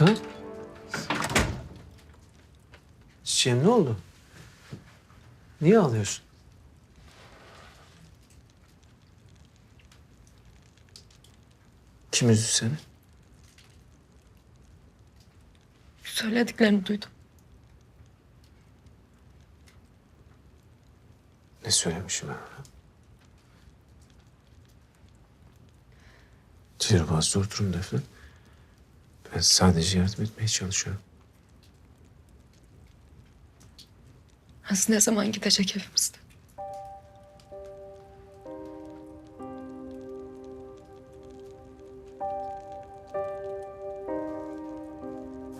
Efnan? Çiçeğim ne oldu? Niye ağlıyorsun? Kim üzdü seni? Söylediklerini duydum. Ne söylemişim ben ona? Cirbaz zor durumda Efnan. Ben sadece yardım etmeye çalışıyorum. Aziz ne zaman gidecek evimizde?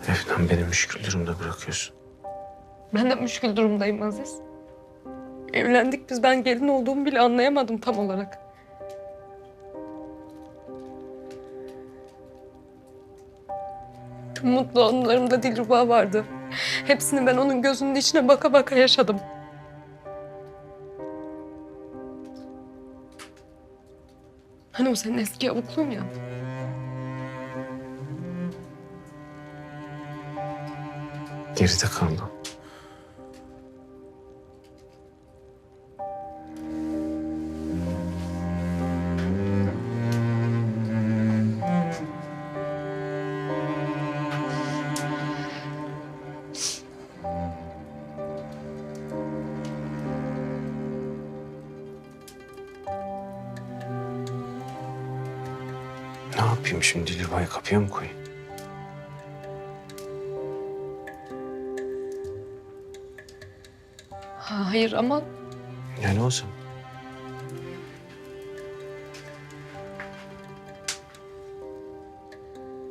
Efnan beni müşkül durumda bırakıyorsun. Ben de müşkül durumdayım Aziz. Evlendik biz ben gelin olduğumu bile anlayamadım tam olarak. Tüm mutlu anılarımda Dilruba vardı. Hepsini ben onun gözünün içine baka baka yaşadım. Hani o senin eski yavukluğun ya. Geride kaldı. Yapayım şimdi Dilruba'yı kapıya mı koyayım? Ha, hayır ama Yani o zaman.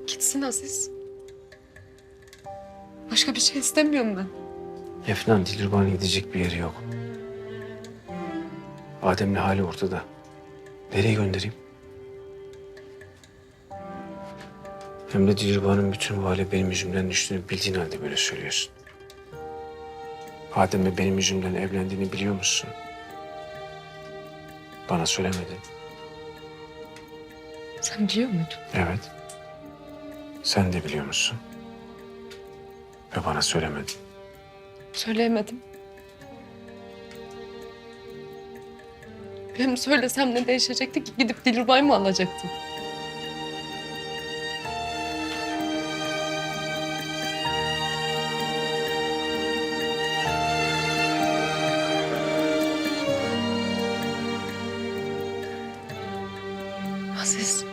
gitsin Aziz. Başka bir şey istemiyorum ben. Efnan Dilruba'nın gidecek bir yeri yok. Adem'le hali ortada. Nereye göndereyim? Hem de Dilruba'nın bütün bu hale benim yüzümden düştüğünü bildiğin halde böyle söylüyorsun. Adem'le benim yüzümden evlendiğini biliyor musun? Bana söylemedin. Sen biliyor muydun? Evet. Sen de biliyor musun? Ve bana söylemedin. Söyleyemedim. Hem söylesem ne değişecekti ki? Gidip Dilruba'yı mı alacaktım? Aziz.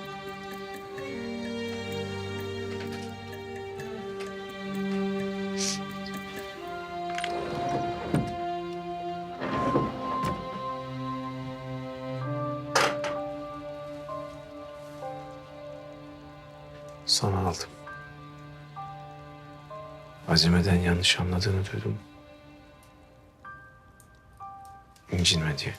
Sana aldım. Azime'den yanlış anladığını duydum. İncinme diye.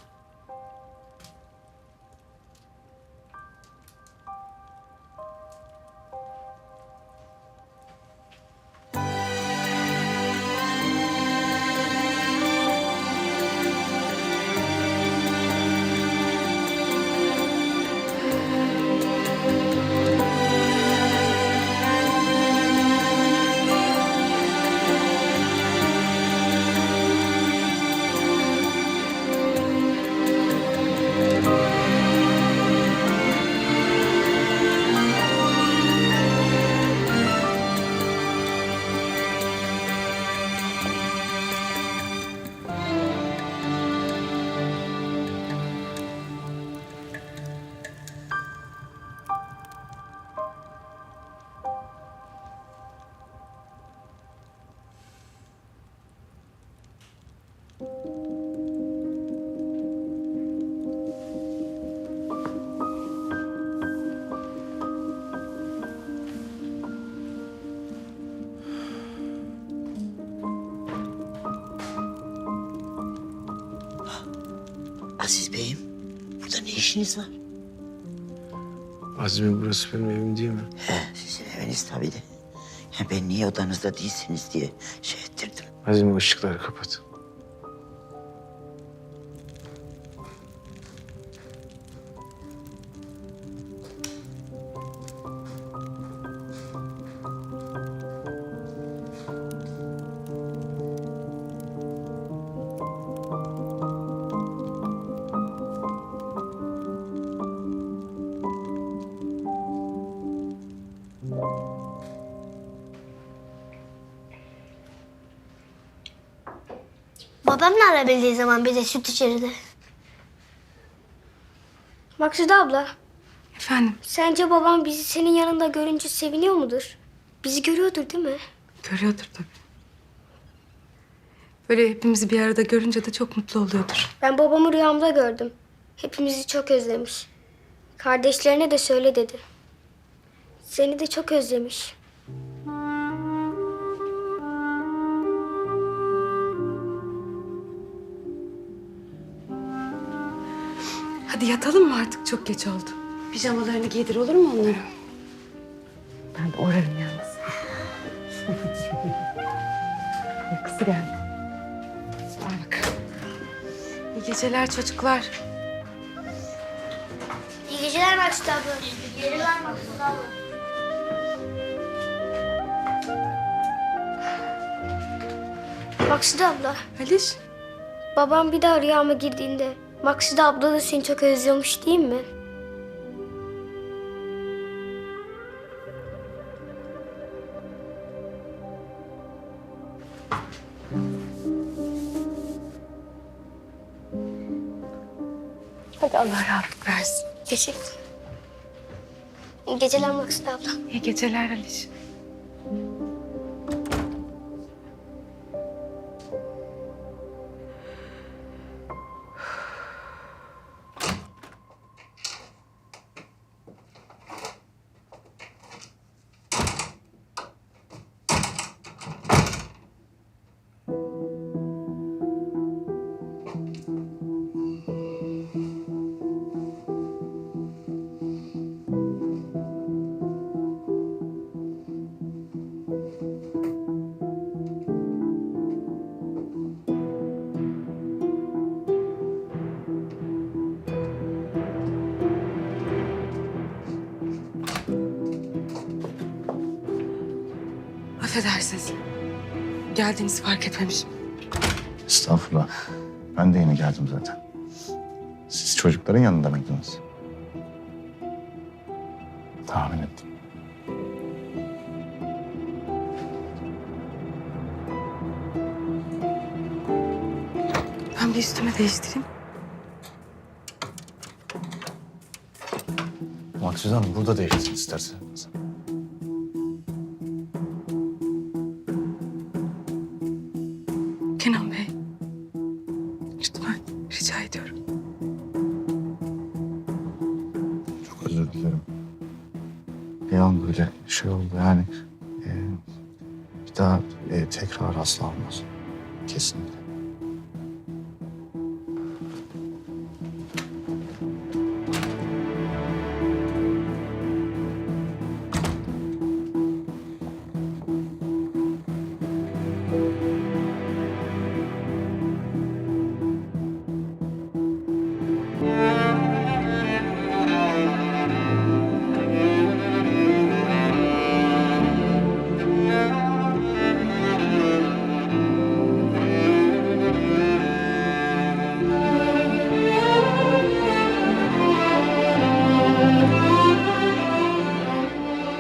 Burada ne işiniz var? Azime burası benim evim değil mi? He, sizin eviniz tabii de. Ya ben niye odanızda değilsiniz diye şey ettirdim. Azime ışıkları kapat. Babam ne arabildiği zaman bize süt içirdi. Maksude abla, Efendim, sence babam bizi senin yanında görünce seviniyor mudur? Bizi görüyordur değil mi? görüyordur tabii. Böyle hepimizi bir arada görünce de çok mutlu oluyordur. Ben babamı rüyamda gördüm. Hepimizi çok özlemiş. Kardeşlerine de söyle dedi. Seni de çok özlemiş. Hadi yatalım mı artık? Çok geç oldu. Pijamalarını giydir olur mu onlara? Ben de orarım yalnız. Uykusu geldi. Bakalım. İyi geceler çocuklar. İyi geceler Maksude abla. İyi geceler Maksude abla. Maksude abla, Aliş, babam bir daha rüyama girdiğinde Maksude abla da seni çok özlüyormuş değil mi? hadi Allah rahatlık versin. Teşekkür İyi geceler Maksude abla. İyi geceler Aliş. Affedersiniz. Geldiğinizi fark etmemişim. Estağfurullah. Ben de yeni geldim zaten. Siz çocukların yanında mıydınız? Tahmin ettim. Ben bir üstümü değiştireyim. Maksude Hanım burada değiştirin isterseniz. Ediyorum. Çok özür dilerim. Bir an böyle şey oldu yani. e, bir daha e, tekrar asla olmaz. Kesinlikle.